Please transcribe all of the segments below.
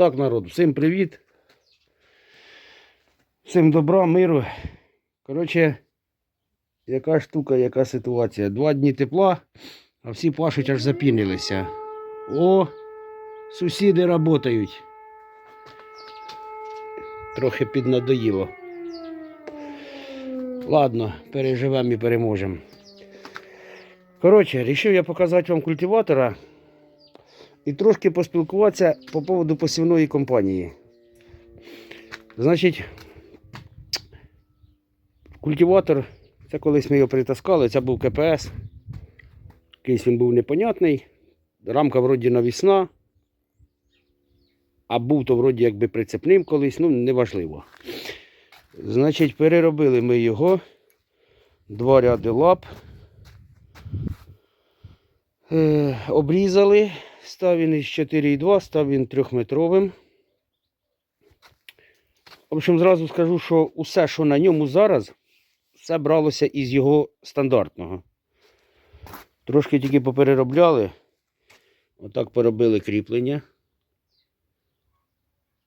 Так, народ, всім привіт. Всім добра, миру. Коротше, яка штука, яка ситуація. Два дні тепла, а всі пашуть аж запінилися. О, сусіди працюють. Трохи піднадоїло. Ладно, переживемо і переможемо. Коротше, вирішив я показати вам культиватора і трошки поспілкуватися по поводу посівної компанії. Значить, культиватор, це колись ми його притаскали, це був КПС. Якийсь він був непонятний. Рамка вроді навісна. А був то вроді якби прицепним колись, ну неважливо. Значить, переробили ми його. Два ряди лап. Е, обрізали. Став він із 4,2, став він трьохметровим. В общем, зразу скажу, що усе, що на ньому зараз, все бралося із його стандартного. Трошки тільки попереробляли. Отак поробили кріплення.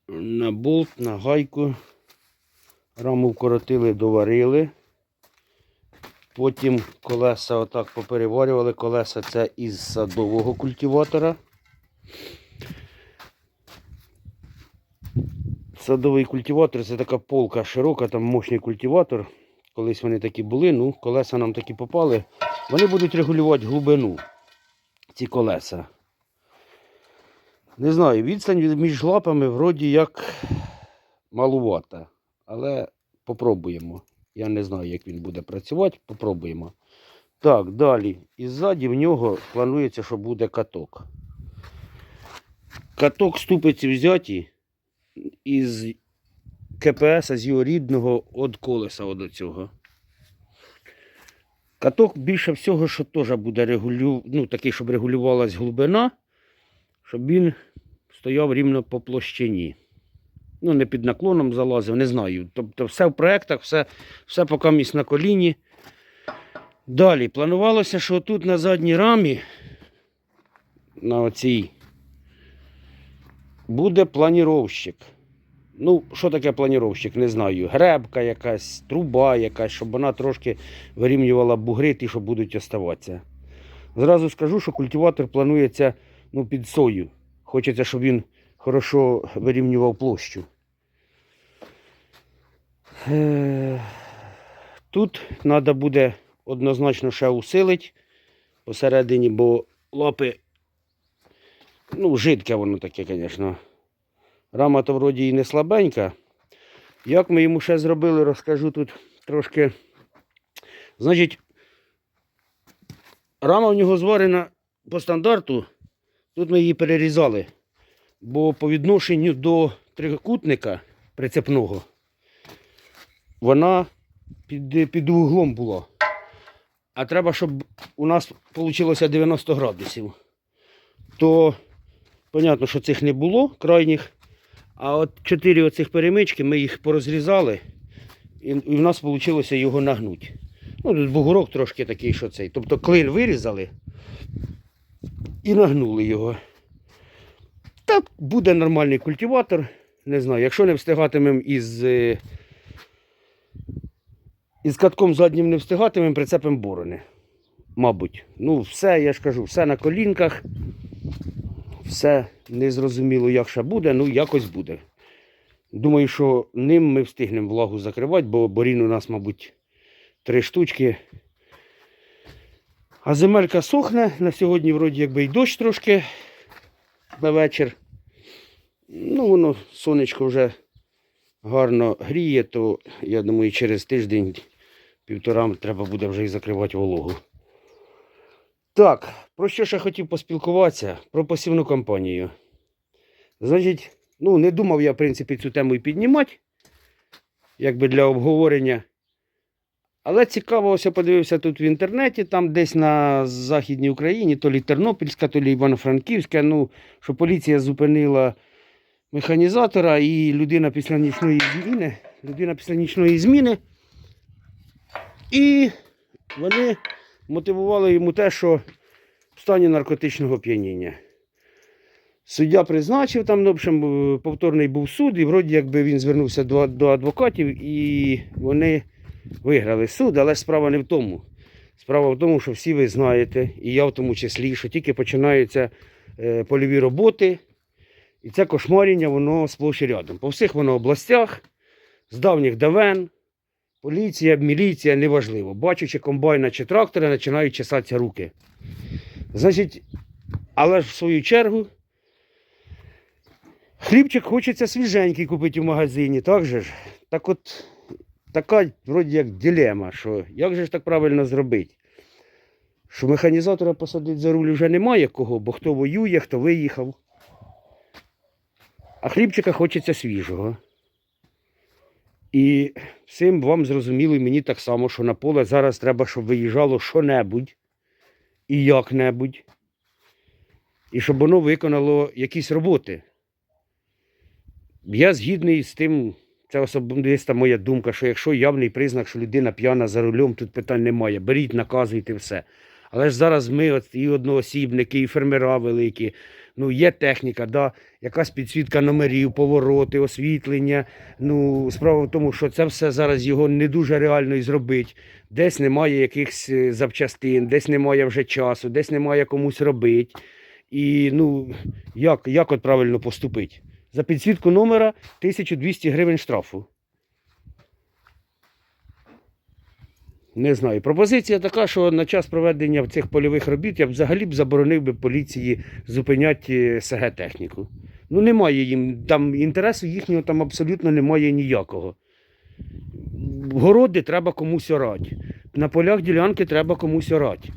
На болт, на гайку. Раму вкоротили, доварили. Потім колеса отак попереварювали. Колеса це із садового культиватора. Садовий культиватор це така полка широка, там мощний культиватор. Колись вони такі були, ну, колеса нам такі попали. Вони будуть регулювати глибину, ці колеса. Не знаю, відстань між лапами вроді як малувата. Але попробуємо. Я не знаю, як він буде працювати, попробуємо. Так, далі. І ззаді в нього планується, що буде каток. Каток ступиці взяті із КПС, з його рідного від колеса від цього. Каток більше всього, що теж буде регулю... ну, такий, щоб регулювалась глибина, щоб він стояв рівно по площині. Ну, не під наклоном залазив, не знаю. Тобто все в проєктах, все, все поки місць на коліні. Далі планувалося, що тут на задній рамі, на оцій, буде планіровщик. Ну, що таке планіровщик, не знаю. Гребка якась, труба якась, щоб вона трошки вирівнювала бугри, ті, що будуть оставатися. Зразу скажу, що культиватор планується ну, під сою. Хочеться, щоб він хорошо вирівнював площу. Е, Тут треба буде однозначно ще усилити посередині, бо лапи, ну, жидке воно таке, звісно. Рама то вроді і не слабенька. Як ми йому ще зробили, розкажу тут трошки. Значить, рама в нього зварена по стандарту. Тут ми її перерізали. Бо по відношенню до трикутника прицепного вона під, під углом була. А треба, щоб у нас вийшло 90 градусів. То, понятно, що цих не було крайніх. А от чотири оцих перемички ми їх порозрізали, і, в нас вийшло його нагнути. Ну, тут бугорок трошки такий, що цей. Тобто клин вирізали і нагнули його. Так, буде нормальний культиватор. Не знаю, якщо не встигатимемо із, е, із катком заднім не встигатимемо, прицепимо борони. Мабуть. Ну, все, я ж кажу, все на колінках. Все незрозуміло, як ще буде, ну якось буде. Думаю, що ним ми встигнемо влагу закривати, бо борін у нас, мабуть, три штучки. А земелька сохне. На сьогодні, вроді, якби й дощ трошки на вечір. Ну, воно сонечко вже гарно гріє, то я думаю, через тиждень, півтора треба буде вже і закривати вологу. Так, про що ще хотів поспілкуватися? Про посівну кампанію. Значить, ну, не думав я, в принципі, цю тему і піднімати, якби для обговорення. Але цікаво, ось я подивився тут в інтернеті, там десь на Західній Україні, то лі Тернопільська, то лі Івано-Франківська, ну, що поліція зупинила механізатора і людина після нічної зміни, людина після нічної зміни. І вони мотивували йому те, що в стані наркотичного п'яніння. Суддя призначив, там, ну, в общем, повторний був суд, і вроді якби він звернувся до, до адвокатів, і вони виграли суд, але справа не в тому. Справа в тому, що всі ви знаєте, і я в тому числі, що тільки починаються е, польові роботи, і це кошмарення, воно сплош і рядом. По всіх воно областях, з давніх давен, поліція, міліція, неважливо. Бачачи комбайна чи трактора, починають чесатися руки. Значить, але ж в свою чергу, хлібчик хочеться свіженький купити в магазині, так же ж? Так от, така вроді як дилема, що як же ж так правильно зробити? Що механізатора посадити за руль вже немає кого, бо хто воює, хто виїхав. А хлібчика хочеться свіжого. І всім вам зрозуміло, мені так само, що на поле зараз треба, щоб виїжджало що-небудь і як-небудь. І щоб воно виконало якісь роботи. Я згідний з тим, це особиста моя думка, що якщо явний признак, що людина п'яна за рулем, тут питань немає. Беріть, наказуйте все. Але ж зараз ми, от, і одноосібники, і фермера великі, ну є техніка, да, якась підсвітка номерів, повороти, освітлення. Ну, справа в тому, що це все зараз його не дуже реально і зробити. Десь немає якихось е, запчастин, десь немає вже часу, десь немає комусь робити. І ну, як, як от правильно поступити? За підсвітку номера 1200 гривень штрафу. Не знаю. Пропозиція така, що на час проведення цих польових робіт я взагалі б заборонив би поліції зупиняти СГ техніку. Ну, немає їм там інтересу їхнього там абсолютно немає ніякого. Городи треба комусь орати. На полях ділянки треба комусь орати.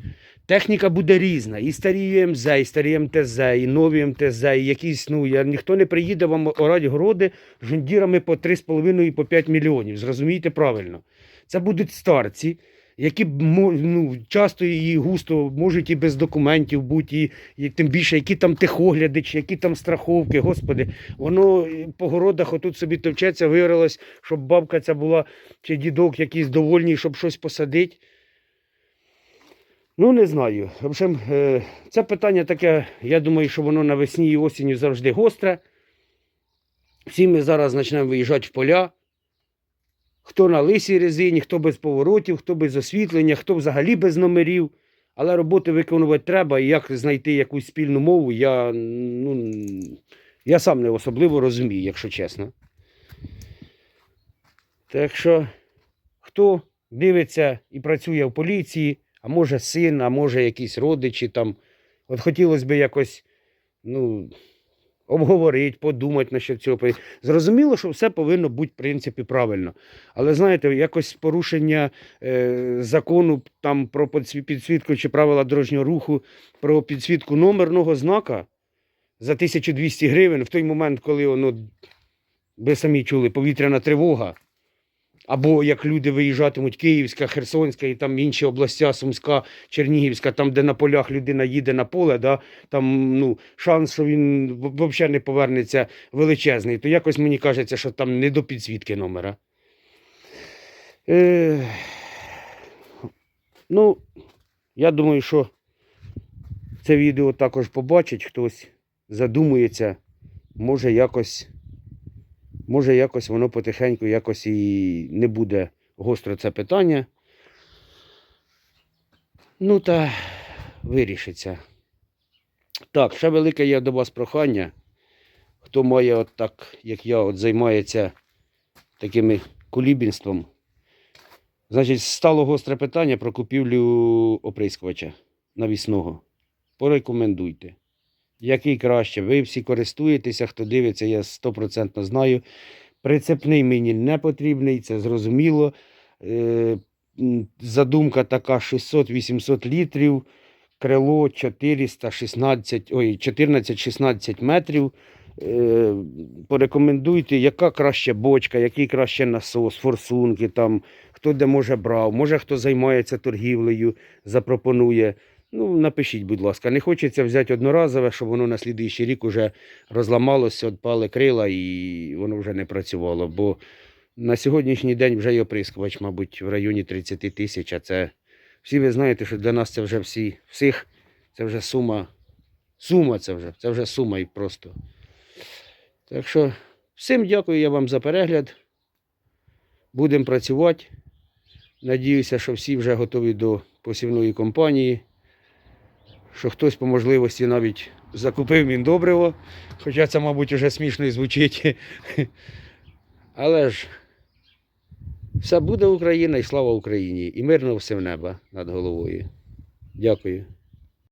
Техніка буде різна. І старі МЗ, і старі МТЗ, і нові МТЗ, і якісь, ну, я, ніхто не приїде вам орати городи жондірами по 3,5 і по 5 мільйонів. Зрозумійте правильно. Це будуть старці, які ну, часто і густо можуть і без документів бути, і, і тим більше, які там техогляди, чи які там страховки, господи, воно е, по городах отут собі товчеться, виявилось, щоб бабка ця була, чи дідок якийсь довольний, щоб щось посадити. Ну, не знаю. В общем, е, це питання таке, я думаю, що воно навесні і осінню завжди гостре. Всі ми зараз почнемо виїжджати в поля. Хто на лисій резині, хто без поворотів, хто без освітлення, хто взагалі без номерів. Але роботи виконувати треба, і як знайти якусь спільну мову, я, ну, я сам не особливо розумію, якщо чесно. Так що, хто дивиться і працює в поліції, а може син, а може якісь родичі там. От хотілося б якось ну, обговорити, подумати насчет цього. Зрозуміло, що все повинно бути, в принципі, правильно. Але знаєте, якось порушення е, закону там про підсві- підсвітку чи правила дорожнього руху, про підсвітку номерного знака за 1200 гривень в той момент, коли воно, ви самі чули, повітряна тривога. Або як люди виїжджатимуть Київська, Херсонська і там інші областя, Сумська, Чернігівська, там, де на полях людина їде на поле, да, там ну, шанс, що він взагалі не повернеться величезний. То якось мені кажеться, що там не до підсвітки номера. Е, ну, я думаю, що це відео також побачить хтось, задумується, може якось. Може, якось воно потихеньку якось і не буде гостро це питання. Ну та вирішиться. Так, ще велике є до вас прохання. Хто має от так, як я, от займається такими кулібінством. Значить, стало гостре питання про купівлю оприскувача навісного. Порекомендуйте. Який краще? Ви всі користуєтеся, хто дивиться, я 100% знаю. Прицепний мені не потрібний, це зрозуміло. Е, задумка така 600-800 літрів, крило 416, ой, 14-16 метрів. Е, порекомендуйте, яка краще бочка, який краще насос, форсунки, там, хто де може брав, може хто займається торгівлею, запропонує. Ну, напишіть, будь ласка, не хочеться взяти одноразове, щоб воно на слідуючий рік уже розламалося, відпали крила і воно вже не працювало. Бо на сьогоднішній день вже є оприскувач, мабуть, в районі 30 тисяч. А це всі ви знаєте, що для нас це вже всі, всіх, це вже сума Сума це вже, це вже сума і просто. Так що всім дякую я вам за перегляд. Будемо працювати. Надіюся, що всі вже готові до посівної кампанії. Що хтось по можливості навіть закупив міндобриво. Хоча це, мабуть, вже смішно і звучить. Але ж все буде Україна і слава Україні! І мирно все в небо над головою. Дякую.